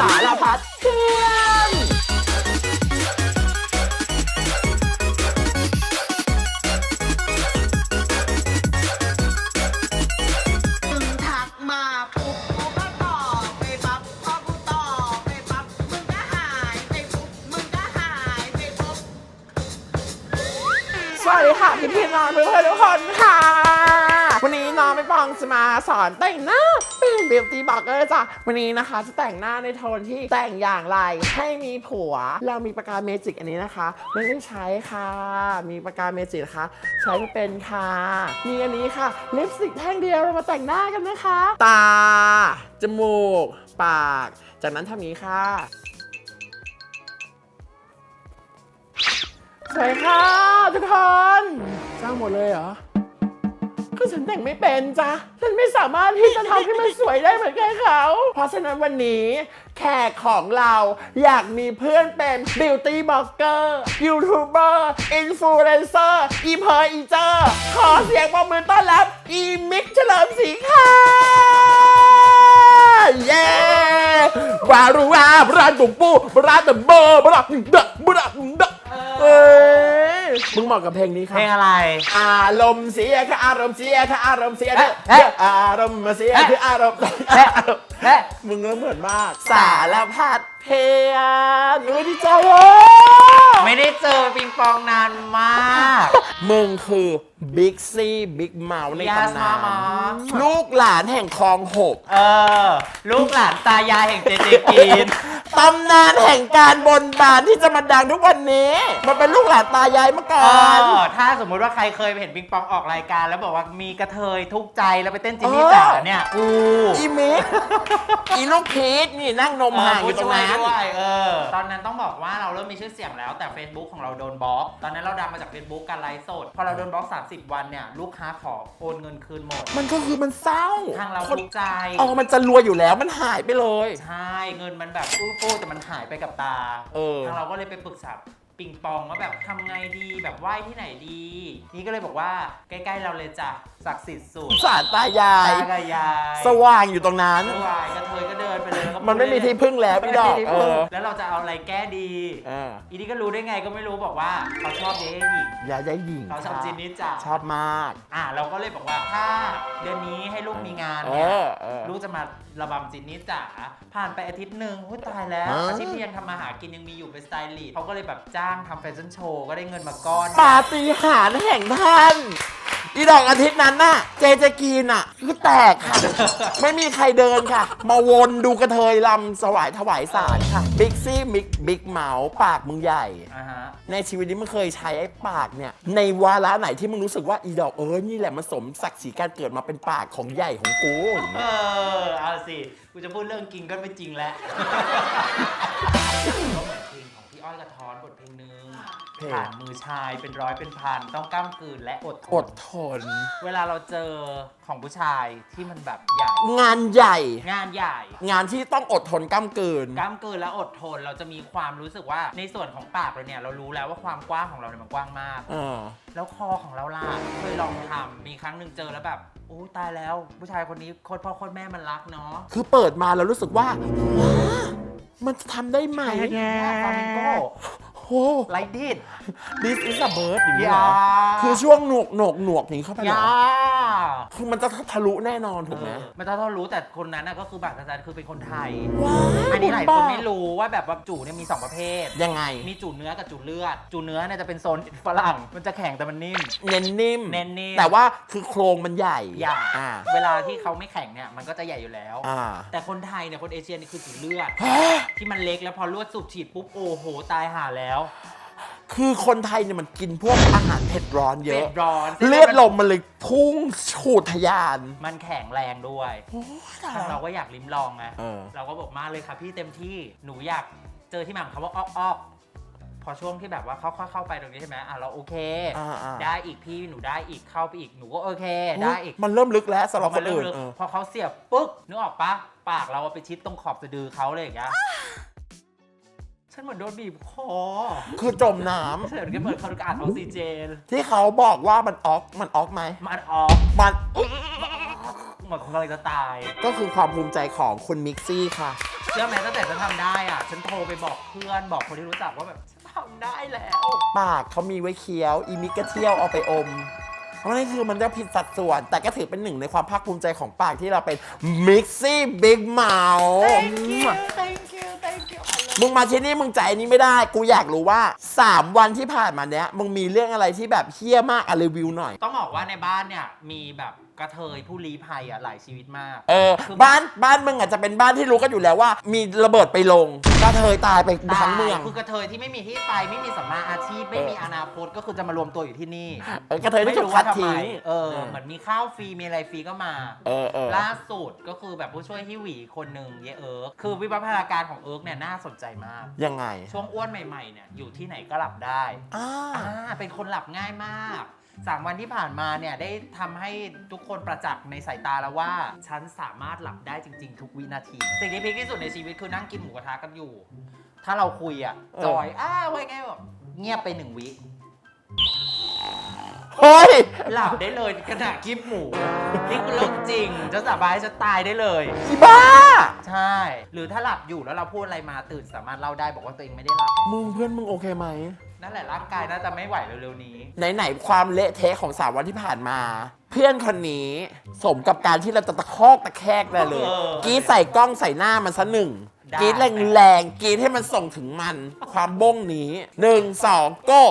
สารพัดเพื่อนมึงทักมาปุ๊บกูก็ตอบไปปั๊บพอกูตอบไปปั๊บมึงก็หายไปปุ๊บมึงก็หายไปปุ๊บ สวัสดีค่ะพี่พี่ๆน้องเพื่อนๆทุกคนค่ะ วันนี้น้องไม่ปองจะมาสอนแต่งหน้าเป็น บิวตี้บล็อกเกอร์จ้ะวันนี้นะคะ จะแต่งหน้าในโทนที่แต่งอย่างไรให้มีผัว เรามีปากกาเมจิกอันนี้นะคะไม่ได้ใช้ค่ะ มีปากกาเมจิกนะคะใช้ไม่เป็นค่ะมีอันนี้ค่ะลิปสติกแท่งเดียวเรามาแต่งหน้ากันนะคะ ตา จมูก ปาก จากนั้นทำนี้ค่ะสวยค่ะทุกคนจ้างหมดเลยเหรอ ก็ฉันแต่งไม่เป็นจ้ะฉันไม่สามารถที่จะทำให้มันสวยได้เหมือนใครเขา เพราะฉะนั้นวันนี้แขกของเราอยากมีเพื่อนเป็นบิวตี้บล็อกเกอร์ยูทูบเบอร์อินฟลูเอนเซอร์อีเพอร์อีเจอร์ขอเสียงปรบมือต้อนรับ อีมิกเฉลิมศรีค่ะเย้วารุวาบราตุปูบราตุ่มเบอร์บราเดะบราเดะ เอ้ยมึงเหมาะกับเพลงนี้ค่ะเพลงอะไร อารมณ์เสียค่ะอารมณ์เสียค่ะอารมณ์เสียเด้อเอ๊ะเด้ออารมณ์เสียเอ๊ะ คืออารมณ์เอ๊ะเอ๊ะมึงก็เหมือนมาก สารพัดเพลงนุ้ยดีใจเลยไม่ได้เจอปิงปองนานมากมึงคือบิ๊กซี่บิ๊กเมาใน Yes ตำนาน Mama ลูกหลานแห่งคลองหก เออ ลูกหลานตายายแห่งเจเจกีน ตำนานแห่งการบนบานที่จะมาดังทุกวันนี้ มันเป็นลูกหลานตายายเมื่อก่เออน อถ้าสมมุติว่าใครเคยเห็นปิงปองออกรายการ แล้วบอกว่ามีกระเทยทุกข์ใจแล้วไปเต้นจินนี่เออจ๋าเนี่ยกูอีมิกอีลูกพีชนี่นั่งนมห่างอยู่ตรงนั้นเผู้ช่วยด้วยเออ ตอนนั้นต้องบอกว่าเราเริ่มมีชื่อเสียงแล้วแต่ Facebook ของเราโดนบล็อก ตอนนั้นเราดังมาจาก Facebook การไลฟ์สด พอเราโดนบล็อก 30 วันเนี่ยลูกค้าขอโอนเงินคืนหมด มันก็คือมันเศร้าทางเราคนทุกข์ใจอ๋อมันจะรวยอยู่แล้วมันหายไปเลย ใช่ เงินมันแบบอู้ฟู่แต่มันหายไปกับตาเออ ทางเราก็เลยไปปรึกษาปิงปองว่าแบบทำไงดีแบบไหว้ที่ไหนดี นี่ก็เลยบอกว่าใกล้ๆเราเลยจ้ะศักดิ์สิทธิ์สุดสารตายายตากับยายสว่างอยู่ตรงนั้น สวายกระเทยก็เดินไปเลยแล้วก็มันไม่มีที่พึ่งแล้วไม่พี่มีดอกที่เอพึ่งอแล้วเราจะเอาอะไรแก้ดีเอออีนี่ก็รู้ได้ไงก็ไม่รู้บอกว่าเขาชอบเย้หญิงอย่าได้หญิงเขาชอบจินนี่จ้ะชอบมาก อะเราก็เลยบอกว่าถ้าเดือนนี้ให้ลูกมีงานเอเนี่ย อเออ ลูกจะมา ระบำจินนี่จ๋าผ่านไปอาทิตย์หนึ่งหุ้ยตายแล้วฮะอาชีพที่ยังทำมาหากินยังมีอยู่เป็นสไตลิสต์เขาก็เลยแบบจ้างทำแฟชั่นโชว์ก็ได้เงินมาก้อน ปาฏิหาริย์แห่งท่าน อีดอกอาทิตย์นั้นน่ะ เจเจกีนอะคือแตกค่ะ ไม่มีใครเดินค่ะ มาวนดูกระเทยลำสวายถวายสารค่ะ บิ๊กซี่มิกบิ๊กเมาส์ปากมึงใหญ่ อ่าฮะ ในชีวิตนี้มึงเคยใช้ไอ้ปากเนี่ย ในวาระไหนที่มึงรู้สึกว่าอีดอกเอ้ยนี่แหละมันสมศักดิ์ศรีการเกิดมาเป็นปากของใหญ่ของกูอย่างเอเงี้ยอเอาสิ กูจะพูดเรื่องกินก็ไม่จริงแล้ว ก็เหมือนเพลงของพี่อ้อยกระท้อนบทเพลงหนึ่ง เพลงผ่านมือชายเป็นร้อยเป็นพันต้องกล้ามกลืนและอดทอนดทน เวลาเราเจอของผู้ชายที่มันแบบใหญ่ งานใหญ่ งานใหญ่ งานที่ต้องอดทนก้ามกืนกล้ามเกินและอดทนเราจะมีความรู้สึกว่าในส่วนของปากเราเนี่ยเรารู้แล้วว่าความกว้างของเราเนี่ยมันกว้างมาก เออ แล้วคอของเราล่ะเคยลองทำมีครั้งหนึ่งเจอแล้วแบบโอ้ตายแล้ว ผู้ชายคนนี้โคตรพ่อโคตรแม่มันรักเนาะคือเปิดมาแล้วรู้สึกว่าว้ามันจะทำได้ไหมฟามิงโก้โอ้ ไลดิดดิสอิสเบิร์ดอย่างนี้เหรอยาคือช่วงหนวกหนวกหนวกนี้เข้าไปเหรยาอคือมันจะทะลุแน่นอนถูกไหมเออมันต้องรู้แต่คนนั้นน่ะก็คือบัตรประชาชนคือเป็นคนไทย ว้าอันนี้หลายคนบ้ไม่รู้ว่าแบบว่าจู่เนี่ยมี2ประเภท ยังไง มีจู่เนื้อกับจู่เลือด จู่เนื้อเนี่ยจะเป็นโซนฝรั่ง มันจะแข็งแต่มันนิ่ม เน้นนิ่ม เน้นนิ่ม แต่ว่าคือโครงมันใหญ่ใหญ่อ่าเวลาที่เขาไม่แข็งเนี่ยมันก็จะใหญ่อยู่แล้ว อ่าแต่คนไทยเนี่ยคนเอเชียนี่คือจู่เลือด ฮะที่มันเล็กแล้วพอลวดสูบฉีดปุ๊บโอ้โหตายห่าแล้วคือคนไทยเนี่ยมันกินพวกอาหารเผ็ดร้อนเยเผ็อะ ดร้อนเลือดลมมันเลยพุ่งฉูดทะยานมันแข็งแรงด้วยโอ้ยตายทางแล้เราว ก็อยากลิ้มลองไงเออ เราก็บอกมาเลยค่ะพี่เต็มที่หนูอยากเจอที่มาของคำว่าออกออกพอช่วงที่แบบว่าเข้าเข้าเข้าไปตรงนี้ใช่ไหมอะเราโอเค อ่าอ่าได้อีกพี่หนูได้อีกเข้าไปอีกหนูก็โอเค ได้อีก มันเริ่มลึกแล้วสำหรับพคอนเริ่มอื่นลึกเออ พอเขาเสียบปึ๊กนึกออกปะปากเราอะไปชิดตรงขอบสะดือเขาเลยอย่างเงี้ย ฉันเหมือนโดนบีบคอคือจมน้ฉันเหมือนเหมือนเขาขาดออกซิเจนำที่เขาบอกว่ามันออกมันออกไหม มันออกมันเหมือนคนกำลังจะตาย ก็คือความภูมิใจของคุณมิกซี่ค่ะ เชื่อไหมตั้งแต่ฉันทำได้อะ ฉันโทรไปบอกเพื่อนบอกคนที่รู้จักว่าแบบฉันทำได้แล้ว ปากเขามีไว้เคี้ยว อีมิกก็เที่ยวเอาไปอมเพราะนี่คือมันจะผิดสัดส่วน แต่ก็ถือเป็นหนึ่งในความภาคภูมิใจของปากที่เราเป็นมิกซี่บิ๊กเมา thank you thank you thank you มึงมาที่นี่มึงใจนี้ไม่ได้ กูอยากรู้ว่า 3 วันที่ผ่านมาเนี้ยมึงมีเรื่องอะไรที่แบบเฮี้ยมากอะรีวิวหน่อย ต้องบอกว่าในบ้านเนี่ยมีแบบ กระเทยผู้ลี้ภัยอะหลายชีวิตมาก เออคือบ้านบ้านมึงอาจจะเป็นบ้านที่รู้กันอยู่แล้วว่า มีระเบิดไปลงกระเทยตายไปทั้งเมือง ตายคือกระเทยที่ไม่มีที่ไปไม่มีสัมมาอาชีพไม่มีอนาคตก็คือจะมารวมตัวอยู่ที่นี่เออกระเทยที่ถูกรู้คัว่าดทำไมทิ้งเออเหมือนมีข้าวฟรีมีอะไรฟรีก็มาเออเออล่าสุดก็คือแบบผู้ช่วยฮิวหวีคนหนึ่งเยเอิร์กคือวิวัฒนาการของเอิร์กเนี่ยน่าสนใจมาก ยังไง ช่วงอ้วนใหม่ๆเนี่ยอยู่ที่ไหนก็หลับได้อ่าอ่าเป็นคนหลับง่ายมาก สามวันที่ผ่านมาเนี่ยได้ทำให้ทุกคนประจักษ์ในสายตาแล้วว่า ฉันสามารถหลับได้จริง ๆ ทุกวินาที สิ่งที่พีคที่สุดในชีวิตคือนั่งกินหมูกระทะกันอยู่ ถ้าเราคุยอะจอยอ้าไว้ไงแบบเงียบไปหนึ่งวิ เฮ้ย หลับได้เลยขณะกิบหมู นี่คือเรื่องจริงจะสบายจะตายได้เลย อีบ้า ใช่ หรือถ้าหลับอยู่แล้วเราพูดอะไรมาตื่นสามารถเล่าได้บอกว่าตัวเองไม่ได้หลับ มึงเพื่อนมึงโอเคไหม นั่นแหละร่างกายน่าจะไม่ไหวเร็วๆนี้ ไหนๆความเละเทะของสามวันที่ผ่านมา เพื่อนคนนี้สมกับการที่เราจะตะคอกตะแคกได้เลย เออกรีดใส่กล้องใส่หน้ามันซะหนึ่งได้ กรีดแรงๆกรีดให้มันส่งถึงมัน ความบ้งนี้หนึ่งสองโก้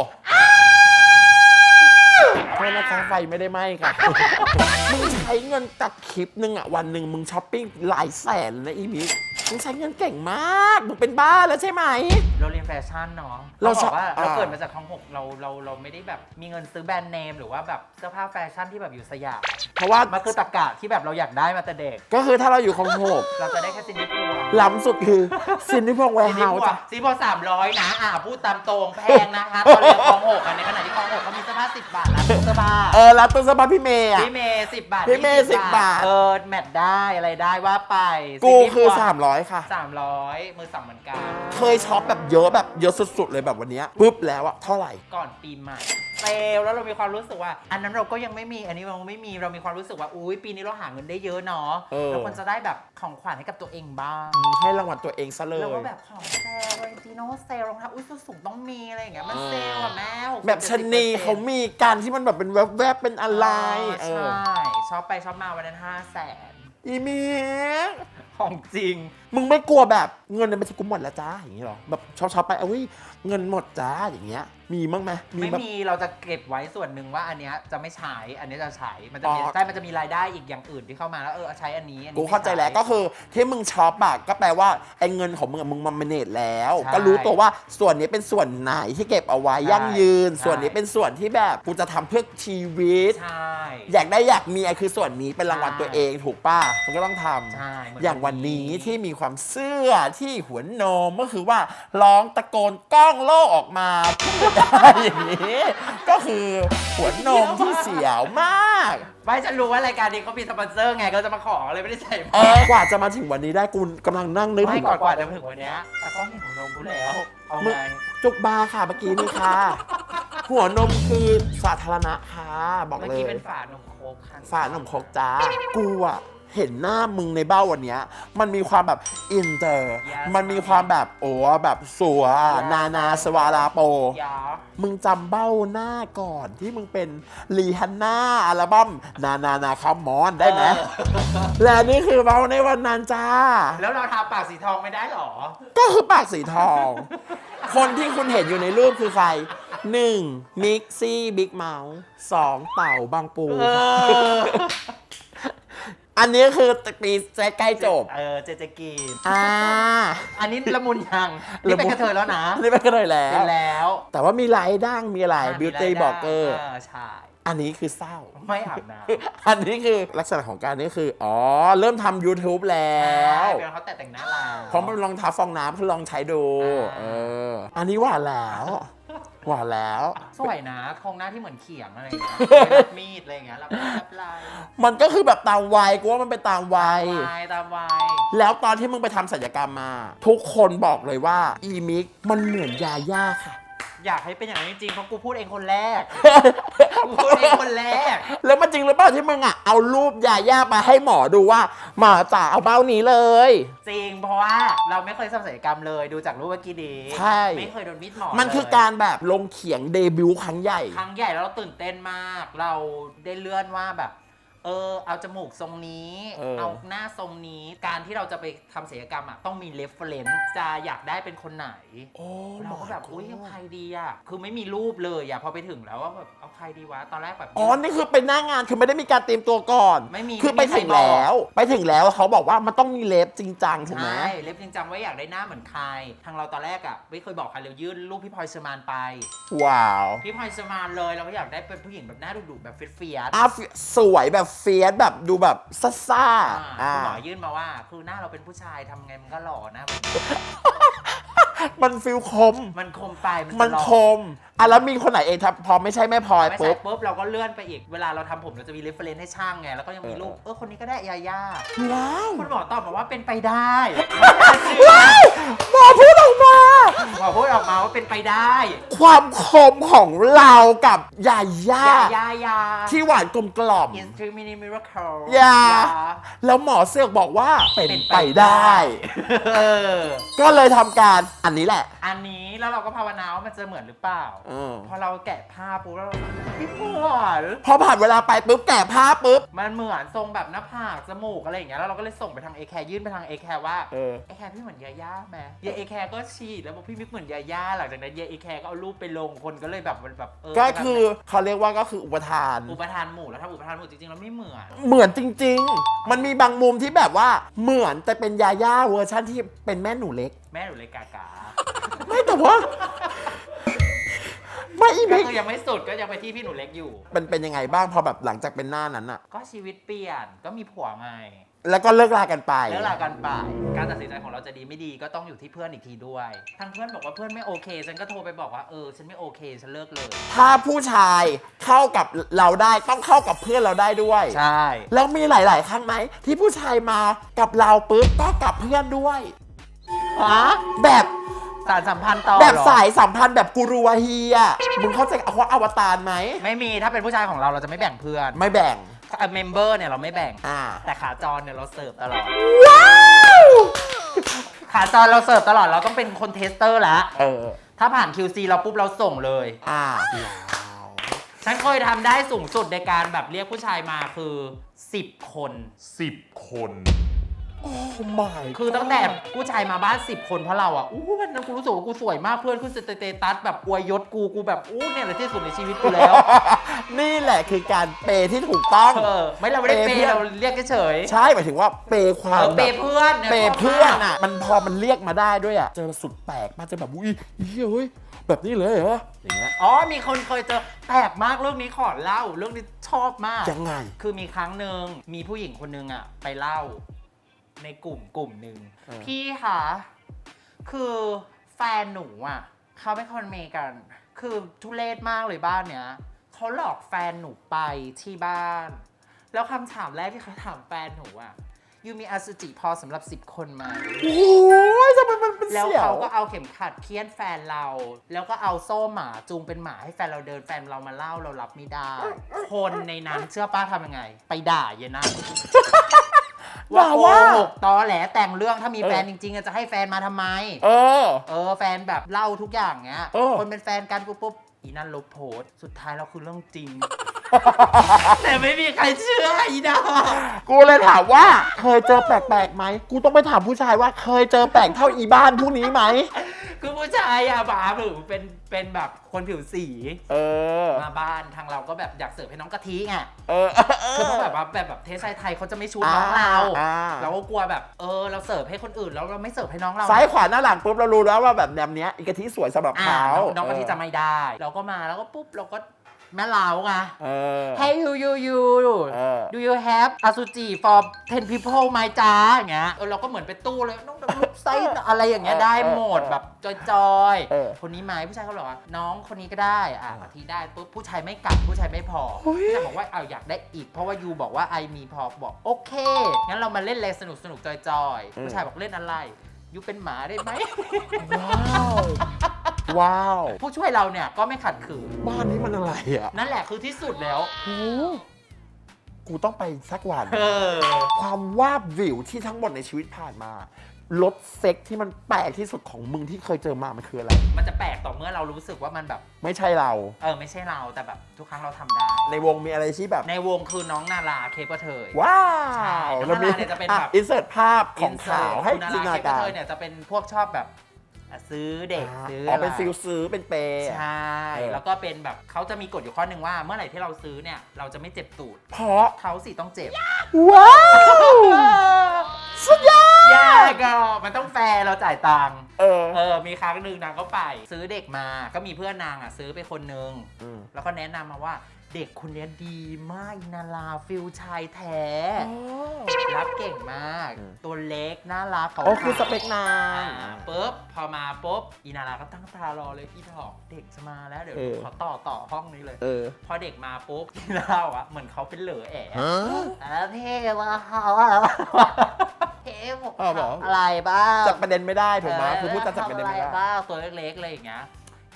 โทษนะคะไฟไม่ได้ไหม้ค่ะ มึงใช้เงินตัดคลิปหนึ่งอะวันหนึ่งมึงช้อปปิ้งหลายแสนเลยนะอีมิกมึงใช้เงินเก่งมาก มึงเป็นบ้าแล้วใช่ไหม เราเรียนแฟชั่นเนาะเราเราชบออบกว่าเราอ่า เกิดมาจากคลองหกเราเราเราไม่ได้แบบมีเงินซื้อแบรนด์เนม หรือว่าแบบเสื้อผ้าแฟชั่นที่แบบอยู่สยามเพราะว่ามันคือตะกะที่แบบเราอยากได้มาแต่เด็ก ก็คือถ้าเราอยู่ของโหกเราจะได้แค่ซินดิพัวล้ำสุดคือซินนี่พวกแวซิร์นดิเฮาพัส์วจ้ะ ซินดิพัวสามร้อยนะ อ่าพูดตามตรงแพงนะคะตอนเรียนคลองหกอะในขณะที่คลองหกเขามีเสื้อผ้าสิบบาทร้านเสื้อผ้าเออรับตัวสบายพี่เมย์อะ พี่เมย์สิบบาทพี่เมย์20 10บาท เออแมทได้อะไรได้ว่าไปกูคือ 300 ค่ะ สามร้อยมือสั่งเหมือนกัน เคยช็อปแบบเยอะแบบเยอะสุดๆเลยแบบวันเนี้ยปุ๊บแล้วอะเท่าไหร่ ก่อนปีใหม่เซลล์แล้วเรามีความรู้สึกว่า อันนั้นเราก็ยังไม่มี อันนี้เราไม่มีเรามีความรู้สึกว่าอุ้ยปีนี้เราหาเงินได้เยอะเนาะเออ เราควรจะได้แบบของขวัญให้กับตัวเองบ้างให้รางวัลตัวเองซะเลยแล้วก็แบบของเซลล์อะไรจีโน่เซลล์รองเท้าอุ้ยส้นสูงต้องมีอะไรอย่างเงี้ยมันเซลล์อะแม่60 แบบชะนี70%เขามีการที่มันแบบเป็นแวบๆเป็นอะไรเอเอออใช่ชอบไปชอบมาวันนั้นห้าแสนอีเมียของจริงมึงไม่กลัวแบบเงินในบัญชีกูหมดแล้วจ้าอย่างนี้หรอแบบช็อปๆไปอุ้ยเงินหมดจ้าอย่างเงี้ย มีมั้งไหมมีไม่แบบมีเราจะเก็บไว้ส่วนหนึ่งว่าอันเนี้ยจะไม่ใช้อันเนี้ยจะใช้มันจะมีอ๋อใช่มันจะมีรายได้อีกอย่างอื่นที่เข้ามาแล้วเออใช้อันนี้อันนี้กูเข้าใจไม่แล้วก็คือที่มึงช็อปอะก็แปลว่าไอ้เงินของมึงอะมึงมาเมเนจแล้วใช่ก็รู้ตัวว่าส่วนนี้เป็นส่วนไหนที่เก็บเอาไว้ใช่ยั่งยืนใช่ส่วนนี้เป็นส่วนที่แบบกูจะทำเพื่อชีวิต ใช่ อยากได้อยากมีไอ้คือส่วนนี้เป็นรางวัลใช่ตัวเองถูกป้ามันก็ต้องทำใช่เหมือนอย่างวันนี้วันนี้ที่มีความเสื้อที่หัวนมก็คือว่าร้องตะโกนก้องโลกออกมาพูดได้อย่างนี้ ก็คือหัวนมที่เสียวมาก ไม่ฉันรู้ว่ารายการนี้เขามีสปอนเซอร์ไงก็จะมาขอเลยไม่ได้ใส่เออกว่าจะมาถึงวันนี้ได้กูกำลังนั่งนึกไม่ถึงก่อนกว่าจะมาถึงวันเนี้ยแต่ก็เห็นของนมกูแล้วเอามึงไงจุกบาร์ค่ะเมื่อกี้นี่ค่ะ หัวนมคือสาธารณะค่ะบอกเมื่อเลยกี้เป็นฝานมโคกคันฝานมครกจ้ากูอะ เห็นหน้ามึงในเบ้าวันเนี้ยมันมีความแบบอินเตอร์มันมีความแบบโอ้แบบสัวนานาสวาราโป ยามึงจำเบ้าหน้าก่อนที่มึงเป็นรีฮันน่าอัลบั้มนานานาคอมมอนได้ไหมและนี่คือเบ้าในวันนั้นจ้า แล้วเราทาปากสีทองไม่ได้หรอ ก็คือปากสีทอง คนที่คุณเห็นอยู่ในรูปคือใคร 1. มิกซี่บิ๊กเมาส์สองเต่าบางปูเออ อันนี้คือปีใกล้จบ เออเจเจกีนอ่า อันนี้ละมุนยังนี่เป็นกระเทยแล้วนะนี่เป็นกันเลยแล้เป็วนแล้วแต่ว่ามีลายด่างมีอะไรบิวตี้บอกเกอร์ใช่อันนี้คือเศร้า ไม่อาบน้อันนี้คือลักษณะของการนี้คือ อ๋อ เริ่มทำ YouTube แล้ำวเป็นเขาแต่แต่งหน้าเรา เพราะมันรองเท้าฟองน้ำคือลองใช้ดู อ่า เออ อันนี้หวานแล้ว หวานแล้ว สวยนะโครงหน้าที่เหมือนเขียงอะไรอย่างเงี้ยรับมีดอะไรอย่างเงี้ยรับรับลายมันก็คือแบบตามวัยกูว่ามันเป็นตามวัย ลายตามวัยแล้วตอนที่มึงไปทำศัลยกรรมมา ทุกคนบอกเลยว่า อีมิกมันเหมือนยาย่าค่ะ อยากให้เป็นอย่างนั้นจริงๆเพราะกูพูดเองคนแรก กูพูดเองคนแรก แล้วมันจริงหรือเปล่าที่มึงอะเอารูปยาย่ามาให้หมอดูว่าหมอจ๋าเอาเบ้านี้เลย จริงเพราะว่าเราไม่เคยทำศัลยกรรมเลยดูจากรูปเมื่อกี้ดีใช่ ไม่เคยโดนมีดหมอมันคือเลยการแบบลงเขียงเดบิวต์ครั้งใหญ่ ครั้งใหญ่แล้วเราตื่นเต้นมาก เราได้เลื่อนว่าแบบ เออเอาจมูกทรงนี้ เออ เอาหน้าทรงนี้ การที่เราจะไปทำศัลยกรรมอะต้องมีเรฟเฟรนซ์จะอยากได้เป็นคนไหน โอ้เราก็แบบอุ้ยเอาใครดีอะ คือไม่มีรูปเลยอะพอไปถึงแล้วว่าแบบเอาใครดีวะ ตอนแรกแบบ อ๋อ นี่คือเป็นหน้างานคือไม่ได้มีการเตรียมตัวก่อน ไม่มีคือไปถึงแล้ว ไปถึงแล้วเขาบอกว่ามันต้องมีเล็บจริงจังถูกไหม ใช่เล็บจริงจังว่าอยากได้หน้าเหมือนใคร ทางเราตอนแรกอะไม่เคยบอกใครเลยยื่นรูปพี่พลอยเชอร์มานไป ว้าวพี่พลอยเชอร์มานเลยเราก็อยากได้เป็นผู้หญิงแบบหน้าดุๆแบบเฟียสๆอะสวยแบบเฟียสแบบดูแบบซ่าๆอ่าอ่า คุณหมอยื่นมาว่า คือหน้าเราเป็นผู้ชายทำไงมันก็หล่อนะ มันฟิลคม มันคมไปมันมันจะหล่อคมอะแล้วมีคนไหนเองครับพอไม่ใช่แม่พลอยไม่ใช่ปุ๊บ ปุ๊บเราก็เลื่อนไปอีก เวลาเราทำผมเราจะมีเรฟเฟรนซ์ให้ช่างไง แล้วก็ยังมีเออรูป เออคนนี้ก็ได้ยาย่าว้าวคุณหมอตอบมาว่าเป็นไปได้ ว้าว เป็นไปได้ความคมของเรากับยาย่า ยายายา ที่หวานกลมกล่อมอินทรีมินิมิราเคิลยา แล้วหมอเสือกบอกว่าเป็นไปได้ เออก็เลยทำการอันนี้แหละ อันนี้แล้วเราก็ภาวนาว่ามันจะเหมือนหรือเปล่า เออ พอเราแกะผ้าปุ๊บแล้วเราพี่พวดพอผ่านเวลาไปปุ๊บแกะผ้าปุ๊บ มันเหมือนทรงแบบหน้าผากจมูกอะไรอย่างเงี้ยแล้วเราก็เลยส่งไปทางเอแคร์ยื่นไปทางเอแคร์ว่าเออ เอแคร์พี่เหมือนยาย่าไหมยาเอแคร์ก็ฉีดแล้วบอกพี่มิกเหมือนยาย่าหลังจากนั้นยาเอแคร์ก็เอารูปไปลงคนก็เลยแบบมันแบบเออก็คือเขาเรียกว่าก็คืออุปทาน อุปทานหมู่แล้วถ้าอุปทานหมู่จริงๆแล้วไม่เหมือน เหมือนจริง ๆ มันมีบางมุมที่แบบว่าเหมือนแต่เป็นยาย่าเวอร์ชันที่เป็นแม่หนูเล็ก แม่หนูเลยกากาไม่แต่ว่าไม่อีก็ไม่คือยังไม่สุดก็ยังไปที่พี่หนูเล็กอยู่ มันเป็นยังไงบ้างพอแบบหลังจากเป็นหน้านั้นอะก็ชีวิตเปลี่ยนก็มีผัวไง แล้วก็เลิกลากันไปแล้วลากันไป การตัดสินใจของเราจะดีไม่ดีก็ต้องอยู่ที่เพื่อนอีกทีด้วย ทางเพื่อนบอกว่าเพื่อนไม่โอเค ฉันก็โทรไปบอกว่าเออฉันไม่โอเคฉันเลิกเลย ถ้าผู้ชายเข้ากับเราได้ต้องเข้ากับเพื่อนเราได้ด้วย ใช่ แล้วมีหลาย ๆ ครั้งไหม ที่ผู้ชายมากับเราปุ๊บก็กับเพื่อนด้วยฮะแบบสารสัมพันธ์ต่อแบบเหรอสายสัมพันธ์แบบกูรูวาฮีอะมึงเข้าใจเขาอวตารไหม ไม่มีถ้าเป็นผู้ชายของเราเราจะไม่แบ่งเพื่อน ไม่แบ่ง เมมเบอร์เนี่ยเราไม่แบ่ง อ่า แต่ขาจรเนี่ยเราเสิร์ฟตลอดว้าวขาจรเราเสิร์ฟตลอดเราต้องเป็นคนเทสเตอร์แล้วเออ ถ้าผ่าน QC เราปุ๊บเราส่งเลย อ่า ฉันเคยทำได้สูงสุดในการแบบเรียกผู้ชายมาคือ 10 คน สิบคน โอ้ไม่คือตั้งแต่ผู้ชายมาบ้าน 10 คนเพราะเราอะอู้วันนั้นกูรู้สึกว่ากูสวยมากเพื่อนขึ้นสเตตัสแบบอวยยศกูกูแบบอู้เนี่ยแหละที่สุดในชีวิตกูแล้ว นี่แหละคือการเปย์ที่ถูกต้อง เออ ไม่เราไม่ได้เปเปย์เพื่ย์อน เราเรียกเฉยใช่หมายถึงว่าเปย์คๆวามเออแบเปบย์เพื่อนนี่ยเปย์ชบเพื่อนมากอะ มันพอมันเรียกมาได้ด้วยอะ เจอสุดแปลกมาเจอแบบอุ้ยเฮ้ยเฮ้ยแบบนี้เลยเหรออย่างเงี้ยอ๋อมีคนเคยเจอแปลกมากเรื่องนี้ขอเล่าเรื่องนี้ชอบมาก ยังไง คือมีครั้งหนึ่งมีผู้หญิงคนหนึงอะไปเล่า ในกลุ่มกลุ่มหนึ่งเออ พี่คะคือแฟนหนูอะเขาเป็นคนอเมริกัน คือทุเรศมากเลยบ้านเนี้ยเขาหลอกแฟนหนูไปที่บ้าน แล้วคำถามแรกที่เขาถามแฟนหนูอะยูมีอสุจิพอสำหรับ 10 คนไหม โอ้ยทำไมมันเป็นแล้วเสี่ยเขาวก็เอาเข็มขัดเคี่ยนแฟนเรา แล้วก็เอาโซ่หมาจูงเป็นหมาให้แฟนเราเดินแฟนเรามาเล่าเรารับไม่ได้ คนในนั้นเชื่อป้าทำยังไง ไปด่าเยนนะ ว่าด่าโกว่าหกตอแหลแต่งเรื่องถ้ามีเออแฟนจริงๆอะจะให้แฟนมาทำไม เออ เออแฟนแบบเล่าทุกอย่างเงี้ย เออ คนเป็นแฟนกันปุ๊บปุ๊บอีนั่นลบโพสต์สุดท้ายเราคือเรื่องจริง แต่ไม่มีใครเชื่ออีดากูเลยถามว่า เคยเจอแปลกๆไหม กูต้องไปถามผู้ชายว่าเคยเจอแปลกเท่าอีบ้านผู้นี้ไหม คือผู้ชายอะบาผิวเป็นเป็นแบบคนผิวสีเออ มาบ้านทางเราก็แบบอยากเสิร์ฟให้น้องกะทิไงเออคือเพราะแบบว่าแบบแบบเทสไทยเขาจะไม่ชูน้องเราอ่า เราก็กลัวแบบเออเราเสิร์ฟให้คนอื่นแล้วเราไม่เสิร์ฟให้น้องเราซ้ายขวาหน้าหลังปุ๊บเรารู้แล้วว่าแบบแนวเนี้ยอีกะทิสวยสำหรับอ่าเขาน้องน้องกะทิจะไม่ได้ เราก็มาแล้วก็ปุ๊บเราก็แม่เล้าไง เออ Hey you you you เออ do you have อสุจิ for 10 people ไหมจ้าอย่างเงี้ยเออเราก็เหมือนเป็นตู้เลยน้องแบบรูป ไซส์อะไรอย่างเงี้ยเออได้หมดเออแบบจอยเออๆ คนนี้ไหมผู้ชายเขาบอกว่าน้องคนนี้ก็ได้อะกะทิได้ปุ๊บผู้ชายไม่กลับผู้ชายไม่พอผู้ชายบอกว่าเอาอยากได้อีก เพราะว่ายูบอกว่าไอมีพอบอกโอเคงั้นเรามาเล่นเลยสนุกสนุกจอยๆผู้ชายบอกเล่นอะไรยูเป็นหมาได้ไหม ว้าว ว้าว ผู้ช่วยเราเนี่ยก็ไม่ขัดขืนบ้านนี้มันอะไรอะนั่นแหละคือที่สุดแล้ว โอ้กูต้องไปสักวัน เออ ความวาบวิวที่ทั้งหมดในชีวิตผ่านมา รถเซ็กที่มันแปลกที่สุดของมึงที่เคยเจอมามันคืออะไร มันจะแปลกต่อเมื่อเรารู้สึกว่ามันแบบ ไม่ใช่เรา เออ ไม่ใช่เราแต่แบบทุกครั้งเราทำได้ ในวงมีอะไรที่แบบ ในวงคือน้องนาราเคปกระเทย ว้าใช่วแล้วนาราเนี่ยจะเป็นแบบ อินเสิร์ตภาพของ Insert ข่าวให้คุณจินตนานาราเคปกการระเทยเนี่ยจะเป็นพวกชอบแบบ อะซื้อเด็กซื้ออ๋ออะไรเป็นฟิลซื้อเป็นเปย์ใช่ เออแล้วก็เป็นแบบเขาจะมีกฎอยู่ข้อหนึ่งว่า เมื่อไหร่ที่เราซื้อเนี่ย เราจะไม่เจ็บตูดเพราะเขาสิต้องเจ็บว้าวสุดยอดยากอะมันต้องแฟร์เราจ่ายตังค์เออเออมีครั้งหนึ่งนางก็ไป ซื้อเด็กมาก็มีเพื่อนนางอะซื้อไปคนนึงอืมแล้วก็แนะนำมาว่า เด็กคนเนี้ยดีมากอินาราฟิลชายแท้ รับเก่งมาก อืม ตัวเล็ก น่ารักเขาอ๋อคือสเปคนาง อ่าปุ๊บ พอมาปุ๊บอินาราก็ตั้งตารอเลยพี่ถอกเด็กจะมาแล้ว เดี๋ยวเออ ขอต่อต่อห้องนี้เลย เออพอเด็กมาปุ๊บอินาราอะเหมือนเขาเป็นเหลือแอะแล้วเท่ว่าเขาเท่ผมอ้าวเหรออะไรบ้าง จับประเด็นไม่ได้ถูกไหมคือพูดจะจับประเด็นไม่ทำอได้ บ้างตัวเล็กๆอะไรอย่างเงี้ย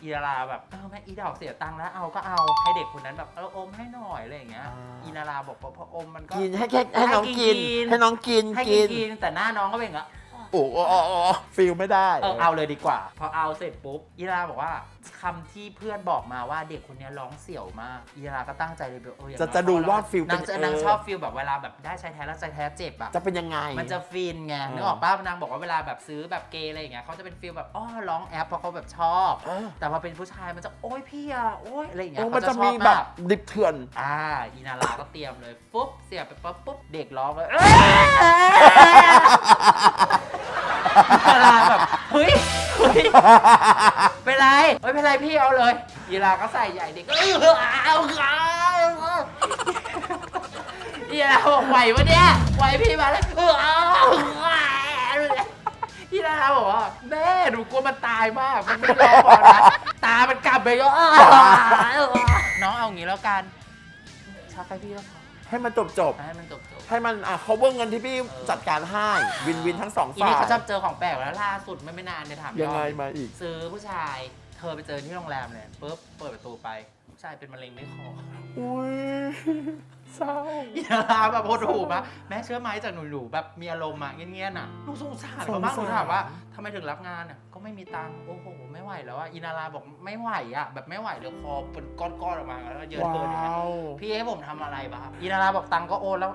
อีนาราแบบเออแม่อีดอกเสียตังค์แล้วเอาก็เอาให้เด็กคนนั้นแบบเอออมให้หน่อยอะไรอย่างเงี้ย อ่า อีนาราบอกว่าพออมมันก็ กินให้แค่ให้น้องกิน ให้กิน ให้น้องกินให้กินกินแต่หน้าน้องก็เป็นอย่างเงี้ย โอ้โหอ๋ออ๋อฟิลไม่ได้ เออเอาเลยดีกว่า พอเอาเสร็จปุ๊บอีนาราบอกว่า คำที่เพื่อนบอกมาว่าเด็กคนเนี้ยร้องเสี่ยวมากอีนาราก็ตั้งใจเลยแบบเอออย่างจะน้อยจะดูว่าฟิลเป็นนางจะเออ นางชอบฟิลแบบเวลาแบบได้ชายแท้แล้วชายแท้เจ็บอะ จะเป็นยังไง มันจะฟินไงเออนึกออกป้านางบอกว่าเวลาแบบซื้อแบบเกย์อะไรอย่างเงี้ยเขาจะเป็นฟิลแบบอ้อร้องแอปเพราะเขาแบบชอบเออแต่พอเป็นผู้ชายมันจะโอ๊ยพี่อะโอ๊ยอะไรอย่างเงี้โอ้ยมันเขาจะชอมีบแบมาบกดิบเถื่อน อ่าอีนาราก็เตรียมเลยปุ๊บเสียบไปปุ๊บปุ๊บเด็กร้องเลยเอ้ยอีนาราแบบเฮ้ย เฮ้ยเป็นไรไม่เป็นไรพี่เอาเลยอีนาราก็ใส่ใหญ่เด็กก็เออเอาเอาอีนาราบอกไหวปะเนี่ยไหวพี่มาเลยเออเอาอีนาราบอกว่าแม่หนูกลัวมันตายมาก มันไม่ร้องพอนะตามันกลับไปก็น้องเอางี้แล้วกันชักให้พี่แล้วพอ ให้มันจบจบให้มันจบจบๆให้มันอะ cover เงินที่พี่เออจัดการให้วินวินทั้งสองอีฝ่านี่ยเขาชอบเจอของแปลกแล้วล่าสุดไม่ไม่นานเนี่ยถามยังไงอดมาอีกซื้อผู้ชาย เธอไปเจอที่โรงแรมเลยปุ๊บเปิดประตูไปผู้ชายเป็นมะเร็งไม่คออุ้ย เศร้า อีนาราแบบโหดหูปะแม่เชื่อไหมจากหนูหนูๆแบบมีอารมณ์อะเงี้ยๆน่ะหนูสงสารเขามากหสนูงสาร ถามว่าทำไมถึงรับงานอะก็ไม่มีตังค์โอ้โหไม่ไหวแล้วอะอีนาราบอกไม่ไหวอะแบบไม่ไหวเลยคอเป็นก้อนๆออกมาแล้วก็เยอะว้าเกินอย่างเงี้ยวพี่ให้ผมทำอะไรบ้างอีนาราบอกตังค์ก็โอนแล้ว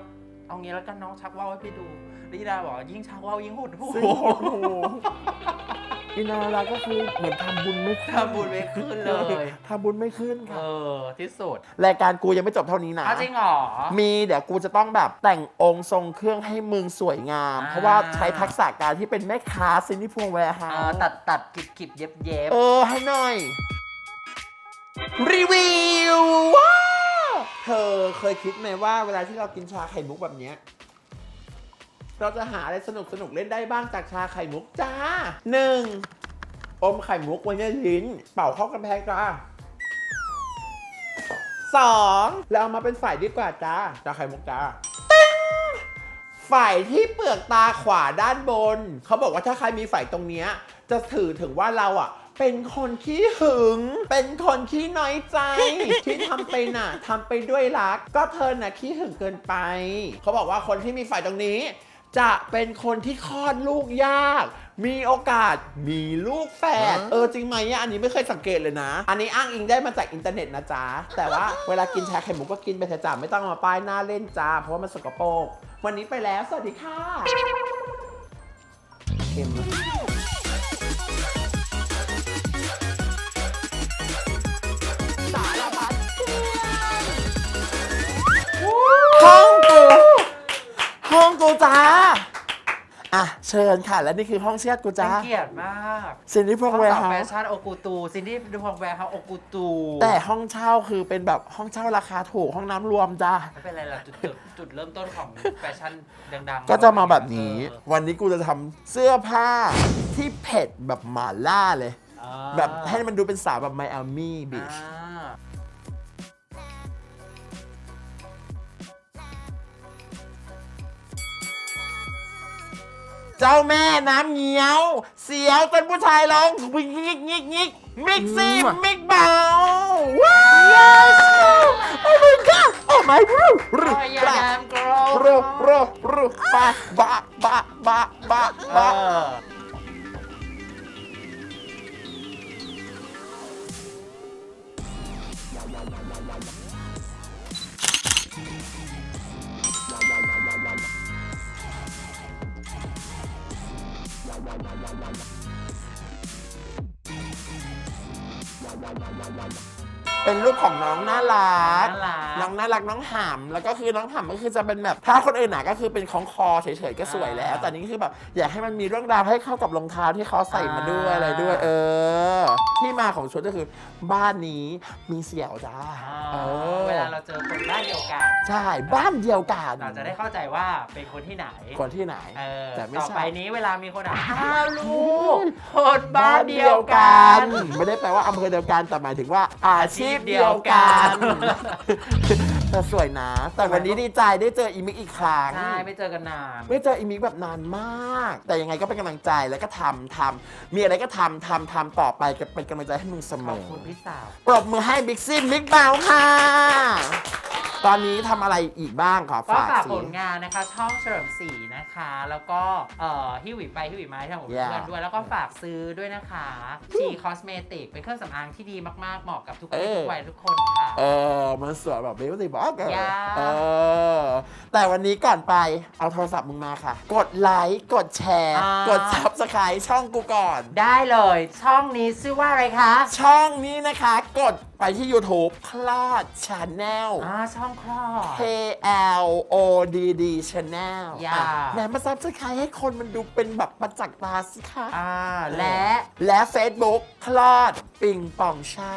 เอางี้แล้วกันน้องชักว่าวให้พี่ดูแล้วอีนาราบอกยิ่งชักว่าวยิ่งหดหู ซึ่งโหดหู อินาราก็คือเหมือนทำบุญไม่ขึ้นทำบุญไม่ขึ้นเลย ทำบุญไม่ขึ้นเอค่ะอที่สุดรายการกูยังไม่จบเท่านี้นะ อ้าวจริงเหรอ มีเดี๋ยวกูจะต้องแบบแต่งองค์ทรงเครื่องให้มึงสวยงาม อ่า เพราะว่าใช้ทักษะการที่เป็นแม่ค้าซินิพวงแวร์เฮาเออตัดตัดกิบกิบเย็บเย็บเออ ให้หน่อย รีวิวว้าวเธอเคยคิดไหมว่าเวลาที่เรากินชาไข่มุกแบบเนี้ย เราจะหาอะไรสนุกสนุกเล่นได้บ้างจากชาไข่มุกจ้าหนึ่งอมไข่มุกไว้ในลิ้น เป่าเข้ากระแพงจ้าสองแล้วเอามาเป็นฝ่ายดีกว่าจ้าชาไข่มุกจ้าตึ้งฝ่ายที่เปลือกตาขวาด้านบน เขาบอกว่าถ้าใครมีฝ่ายตรงเนี้ยจะถือถึงว่าเราอะ เป็นคนขี้หึง เป็นคนขี้น้อยใจ ที่ทำไปน่ะทำไปด้วยรัก ก็เธอน่ะขี้หึงเกินไป เขาบอกว่าคนที่มีฝ่ายตรงนี้ จะเป็นคนที่คลอดลูกยาก มีโอกาสมีลูกแฝด เออจริงไหมอะอันนี้ไม่เคยสังเกตเลยนะ อันนี้อ้างอิงได้มาจากอินเทอร์เน็ตนะจ๊ะ แต่ว่าเวลากินชาไข่มุกก็กินไปเถอะจ้าไม่ต้องเอามาป้ายหน้าเล่นจ้า เพราะว่ามันสกปรก วันนี้ไปแล้ว สวัสดีค่ะเค็มนะสารพัดเพื่อนห้องกูห้ องกูจ้าอะเชิญค่ะ และนี่คือห้องเชียดกูเป็จ้านเกียรติมากซินดี้พวงแวร์สาวเฮาแฟส์ชั่นโอกูตูซินดี้ดูพองแวร์เฮาโอกูตู แต่ห้องเช่าคือเป็นแบบห้องเช่าราคาถูกห้องน้ำรวมจ้าไม่เป็นไรล่ะจุดจุดจุดเริ่มต้นของแฟชั่นดังๆ ก็จะมาแบบนี้เออวันนี้กูจะทำเสื้อผ้าที่เผ็ดแบบหมาล่าเลยอ่าแบบให้มันดูเป็นสาวแบบไมอามี่บีช เจ้าแม่น้ำเงี้ยว เสียวจนผู้ชายร้องงิกงิกงิกงิกมิกซี่มิกเบาว้าว Oh my god Oh my god โอ้ยอย่าดามกรอโรโรโรบะบะบะบะบะเอบะ Bye. เป็นรูปของน้องน่ารัก น่ารัก น้องน่ารักน้องหำแล้วก็คือน้องหำก็คือจะเป็นแบบถ้าคนอื่นน่ะก็คือเป็นของคอเฉยๆก็สวยแล้วแต่นี่คือแบบอยากให้มันมีเรื่องราวให้เข้ากับรองเท้าที่เขาใส่มาด้วยอะไรด้วย เออ ที่มาของชุดก็คือ บ้านนี้มีเสี่ยวจ้าเออเวลาเราเจอคนบ้านเดียวกัน ใช่บ้านเดียวกันเราจะได้เข้าใจว่าเป็นคนที่ไหนคนที่ไหน เออแต่ไม่ต่อใช่ ไปนี้เวลามีคนอะอ้าวลูกคนบ้านเดียวกัน ไม่ได้แปลว่าอำเภอเดียวกันแต่หมายถึงว่าอาชีพเดียวกัน แต่สวยนะ แต่วันนี้ดีใจได้เจออีมิกอีกครั้ง ใช่ไม่เจอกันนาน ไม่เจออีมิกแบบนานมาก แต่ยังไงก็เป็นกำลังใจแล้วก็ทำทำมีอะไรก็ทำทำทำต่อไปก็เป็นกำลังใจให้มึงเสมขอบอคุณพี่สาว ปรบมือให้บิ๊กซิมบิ๊กเบาค่ะ ตอนนี้ทำอะไรอีกบ้างขอก็ฝากฝากสิ ผลงานนะคะ ช่องเฉลิมศรีนะคะ แล้วก็เอ่อฮิวหวีไปฮิวหวีมาที่ทำกับเพื่อน Yeah ด้วย แล้วก็ฝากซื้อด้วยนะคะชีคอสเมติกเป็นเครื่องสำอางที่ดีมากๆ เหมาะกับทุกเพศเออ ทุกวัยทุกคนค่ะ เออมันสวยแบบเบลตี้บอกเอออย่าเออ แต่วันนี้ก่อนไปเอาโทรศัพท์มึงมาค่ะ กดไลค์ กดแชร์กด subscribe ช่องกูก่อน ได้เลย ช่องนี้ชื่อว่าอะไรคะ ช่องนี้นะคะ กด ไปที่ YouTube คลอด Channel อ่าช่องคลอด K L O D D Channel อย่า อะแหมมาซับสไครให้คนมันดูเป็นแบบประจักษ์ตาสิคะ อ่าและและ Facebook คลอดปิงปองชา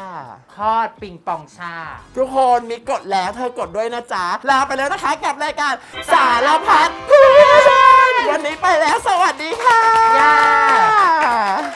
คลอดปิงปองชา ทุกคนมีกดแล้วเธอกดด้วยนะจ๊ะ ลาไปแล้วนะคะกับรายการสารพัดคุณวันนี้ไปแล้วสวัสดีค่ะ ย่า